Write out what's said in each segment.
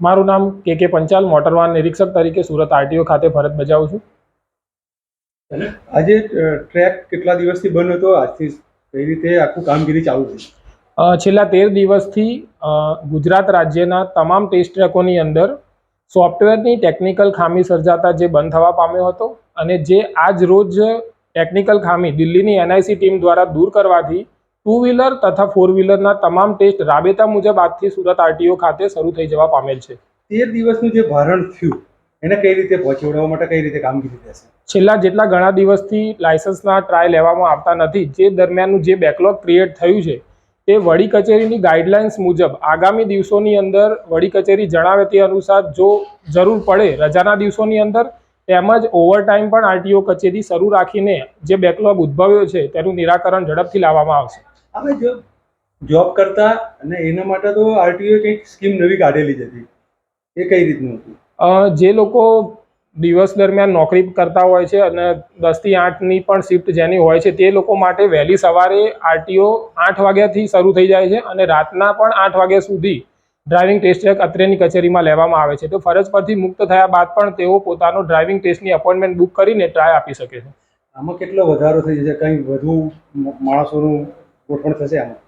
મારું નામ કે કે પંચાલ મોટર વાહન નિરીક્ષક તરીકે સુરત આરટીઓ ખાતે ફરજ બજાવું છું. આજે ટ્રેક કેટલા દિવસથી બંધ હતો? આજથી કઈ રીતે આખું કામગીરી ચાલુ થઈ? છેલ્લા તેર દિવસથી ગુજરાત રાજ્યના તમામ ટેસ્ટ ટ્રેકોની અંદર સોફ્ટવેરની ટેકનિકલ ખામી સર્જાતા જે બંધ થવા પામ્યો હતો અને જે આજ રોજ ટેકનિકલ ખામી દિલ્હીની એનઆઈસી ટીમ દ્વારા દૂર કરવાથી ટુ વ્હીલર તથા ફોર વ્હીલરના તમામ ટેસ્ટ રાબેતા મુજબ આજથી સુરત આરટીઓ ખાતે શરૂ થઈ જવા પામેલ છે. તેર દિવસનું જે ભારણ થયું એને કઈ રીતે પહોંચી માટે કઈ રીતે કામગીરી થશે છેલ્લા જેટલા ઘણા દિવસથી લાયસન્સના ટ્રાય લેવામાં આવતા નથી જે દરમિયાનનું જે બેકલોગ ક્રિએટ થયું છે તે વડી કચેરીની ગાઈડલાઇન્સ મુજબ આગામી દિવસોની અંદર વડી કચેરી જણાવે તે અનુસાર જો જરૂર પડે રજાના દિવસોની અંદર તેમજ ઓવરટાઈમ પણ આરટીઓ કચેરી શરૂ રાખીને જે બેકલોગ ઉદ્ભવ્યો છે તેનું નિરાકરણ ઝડપથી લાવવામાં આવશે. આપણે જો જોબ કરતા અને એના માટે તો આરટીઓ કંઈક સ્કીમ નવી કાઢેલી જ હતી. એ કઈ રીતનું હતું? જે લોકો દિવસ દરમિયાન નોકરી કરતા હોય છે અને દસથી આઠની પણ શિફ્ટ જેની હોય છે તે લોકો માટે વહેલી સવારે આરટીઓ આઠ વાગ્યાથી શરૂ થઈ જાય છે અને રાતના પણ આઠ વાગ્યા સુધી ડ્રાઇવિંગ ટેસ્ટ ચેક અત્રેની કચેરીમાં લેવામાં આવે છે. તો ફરજ પરથી મુક્ત થયા બાદ પણ તેઓ પોતાનો ડ્રાઇવિંગ ટેસ્ટની અપોઇન્ટમેન્ટ બુક કરીને ટ્રાય આપી શકે છે. આમાં કેટલો વધારો થઈ જશે? કંઈ વધુ માણસોનું ગોઠવણ થશે આમાં?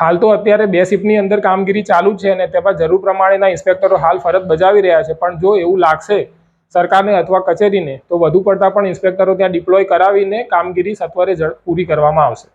હાલ તો અત્યારે બે શિફ્ટની અંદર કામગીરી ચાલુ છે અને તેમાં જરૂર પ્રમાણેના ઇન્સ્પેક્ટરો હાલ ફરજ બજાવી રહ્યા છે. પણ જો એવું લાગશે સરકારને અથવા કચેરીને તો વધુ પડતા પણ ઇન્સ્પેક્ટરો ત્યાં ડિપ્લોય કરાવીને કામગીરી સત્વરે પૂરી કરવામાં આવશે.